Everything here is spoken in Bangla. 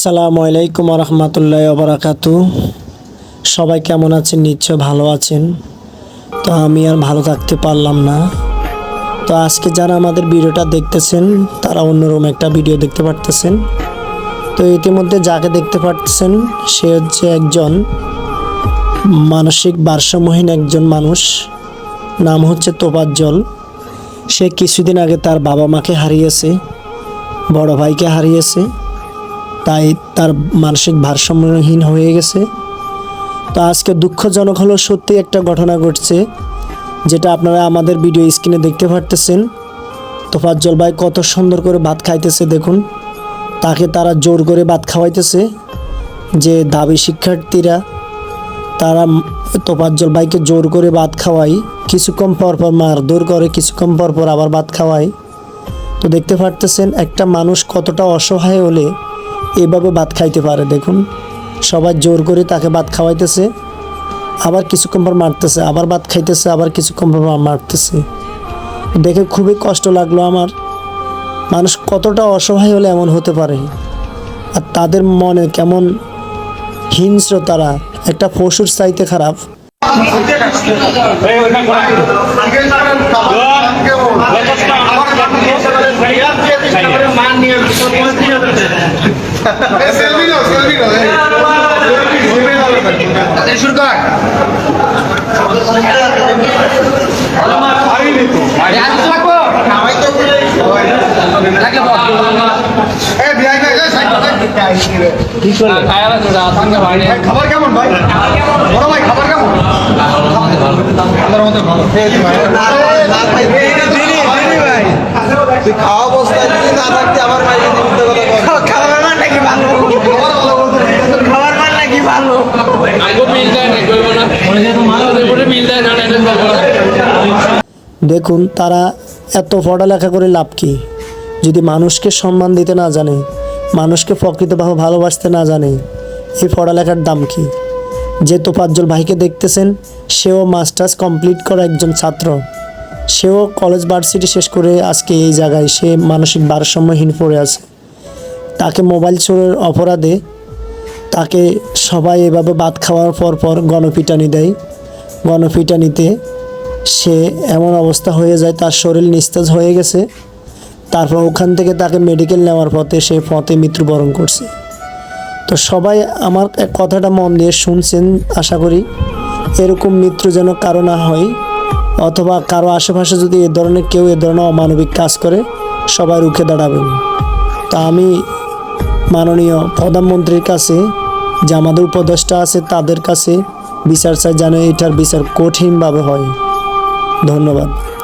আসসালামু আলাইকুম রহমতুল্লাহ বারাকাতু। সবাই কেমন আছেন? নিশ্চয় ভালো আছেন। তো আমি আর ভালো থাকতে পারলাম না। তো আজকে যারা আমাদের ভিডিওটা দেখতেছেন, তারা অন্যরকম একটা ভিডিও দেখতে পারতেছেন। তো ইতিমধ্যে যাকে দেখতে পারতেছেন, সে হচ্ছে একজন মানসিক ভারসাম্যহীন একজন মানুষ। নাম হচ্ছে তোপাজ্জল সে কিছুদিন আগে তার বাবা মাকে হারিয়েছে, বড় ভাইকে হারিয়েছে। তাই তার মানসিক ভারসাম্যহীন হয়ে গেছে। তো আজকে দুঃখজনক হলো সত্যি একটা ঘটনা ঘটছে, যেটা আপনারা আমাদের ভিডিও স্ক্রিনে দেখতে পারতেছেন। তোফাজ্জল ভাই কত সুন্দর করে ভাত খাইতেছে দেখুন। তাকে তারা জোর করে ভাত খাওয়াইতেছে, যে দাবি শিক্ষার্থীরা, তারা তোফাজ্জল ভাইকে জোর করে ভাত খাওয়াই কিছুক্ষণ পর পর মারধর করে, কিছুক্ষণ পর পর আবার ভাত খাওয়াই তো দেখতে পারতেছেন একটা মানুষ কতটা অসহায় হলে এভাবে ভাত খাইতে পারে দেখুন। সবাই জোর করে তাকে ভাত খাওয়াইতেছে। আবার কিছুক্ষণ পর মারতেছে আবার ভাত খাইতেছে আবার কিছুক্ষণ পর মারতেছে। দেখে খুবই কষ্ট লাগল আমার। মানুষ কতটা অসহায় হলে এমন হতে পারে? আর তাদের মনে কেমন হিংস্র তারা। একটা পশুর চাইতে খারাপ। সেলফি নাও সেলফি নাও শুরু কর খাবার কেমন ভাই। বড় ভাই খাবার কেমন তুই খাওয়া অবস্থায় যদি না থাকতে আমার ভাইকে মিথ্যে কথা বল। খাবার মান নাকি ভালো খাবার মান নাকি ভালো আগে বিল দেয় না করব না ওদের উপরে বিল দেয় না এটা করব না দেখুন, তারা এত পড়ালেখা করে লাভ কি? যদি মানুষকে সম্মান দিতে না জানে, মানুষকে প্রকৃতভাবে ভালোবাসতে না জানে, এই পড়ালেখার দাম কী? যে তোফাজ্জল ভাইকে দেখতেছেন, সেও মাস্টার্স কমপ্লিট করা একজন ছাত্র। সেও কলেজ ভার্সিটি শেষ করে আজকে এই জায়গায় সে মানসিক ভারসাম্যহীন পড়ে আছে। তাকে মোবাইল চোরের অপরাধে তাকে সবাই এভাবে ভাত খাওয়ার পর পর গণপিটানি দেয়। গণপিটানিতে সে এমন অবস্থা হয়ে যায়, তার শরীর নিস্তেজ হয়ে গেছে। তারপর ওখান থেকে তাকে মেডিকেল নেওয়ার পথে সে পথে মৃত্যুবরণ করছে। তো সবাই আমার কথাটা মন দিয়ে শুনছেন, আশা করি এরকম মৃত্যু যেন কারও না হয়, অথবা কারও আশেপাশে যদি এ ধরনের কেউ এ ধরনের অমানবিক কাজ করে, সবাই রুখে দাঁড়াবেন। তা আমি মাননীয় প্রধানমন্ত্রীর কাছে, যে আমাদের উপদেষ্টা আছে, তাদের কাছে বিচার চাই যেন এটার বিচার কঠিনভাবে হয়। ধন্যবাদ।